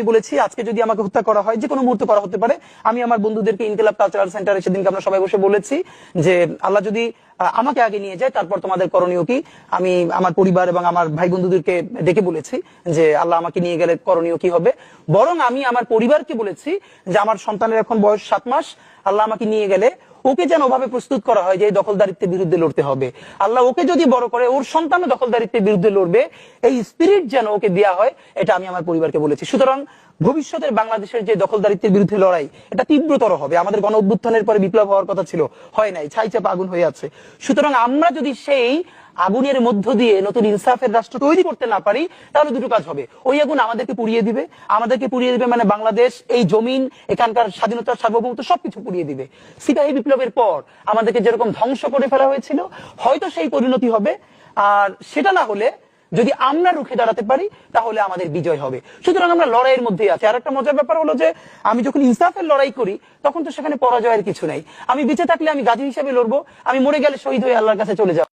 আমি বলেছি, আজকে যদি আমাকে হত্যা করা হয় যে কোনো মুহূর্তে করা হতে পারে। আমি আমার বন্ধুদেরকে ইনকিলাব কালচারাল সেন্টারে সেদিনকে আমরা সবাই বসে বলেছি যে, আল্লাহ যদি আমাকে আগে নিয়ে যায়, তারপর তোমাদের করণীয় কি? আমি আমার পরিবার এবং আমার ভাই বন্ধুদেরকে ডেকে বলেছি যে, আল্লাহ আমাকে নিয়ে গেলে করণীয় কি হবে? বরং আমি আমার পরিবারকে বলেছি যে, আমার সন্তানের এখন বয়স সাত মাস, আল্লাহ আমাকে নিয়ে গেলে ওকে যেন ওভাবে প্রস্তুত করা হয় যে দখলদারিত্বের বিরুদ্ধে লড়তে হবে। আল্লাহ ওকে যদি বড় করে, ওর সন্তানও দখলদারিত্বের বিরুদ্ধে লড়বে, এই স্পিরিট যেন ওকে দেওয়া হয়, এটা আমি আমার পরিবারকে বলেছি। সুতরাং ভবিষ্যতের বাংলাদেশের যে দখলদারিত্বের বিরুদ্ধে লড়াই, এটা তীব্রতর হবে। আমাদের গণ অভ্যুত্থানের পরে বিপ্লব হওয়ার কথা ছিল, হয় নাই ছাই চাপা আগুন হয়ে আছে। সুতরাং আমরা যদি সেই আগুনের মধ্য দিয়ে নতুন ইনসাফের রাষ্ট্র তৈরি করতে না পারি, তাহলে দুটো কাজ হবে। ওই আগুন আমাদেরকে পুড়িয়ে দিবে। আমাদেরকে পুড়িয়ে দিবে মানে বাংলাদেশ, এই জমিন, এখানকার স্বাধীনতার সার্বভৌমত্ব সবকিছু পুড়িয়ে দিবে। সিপাহী বিপ্লবের পর আমাদেরকে যেরকম ধ্বংস করে ফেলা হয়েছিল, হয়তো সেই পরিণতি হবে। আর সেটা না হলে যদি আমরা রুখে দাঁড়াতে পারি, তাহলে আমাদের বিজয় হবে। সুতরাং আমরা লড়াইয়ের মধ্যে আছি। আর একটা মজার ব্যাপার হলো যে, আমি যখন ইনসাফের লড়াই করি, তখন তো সেখানে পরাজয়ের কিছু নাই। আমি বেঁচে থাকলে আমি গাজী হিসাবে লড়বো, আমি মরে গেলে শহীদ হয়ে আল্লাহর কাছে চলে যাব।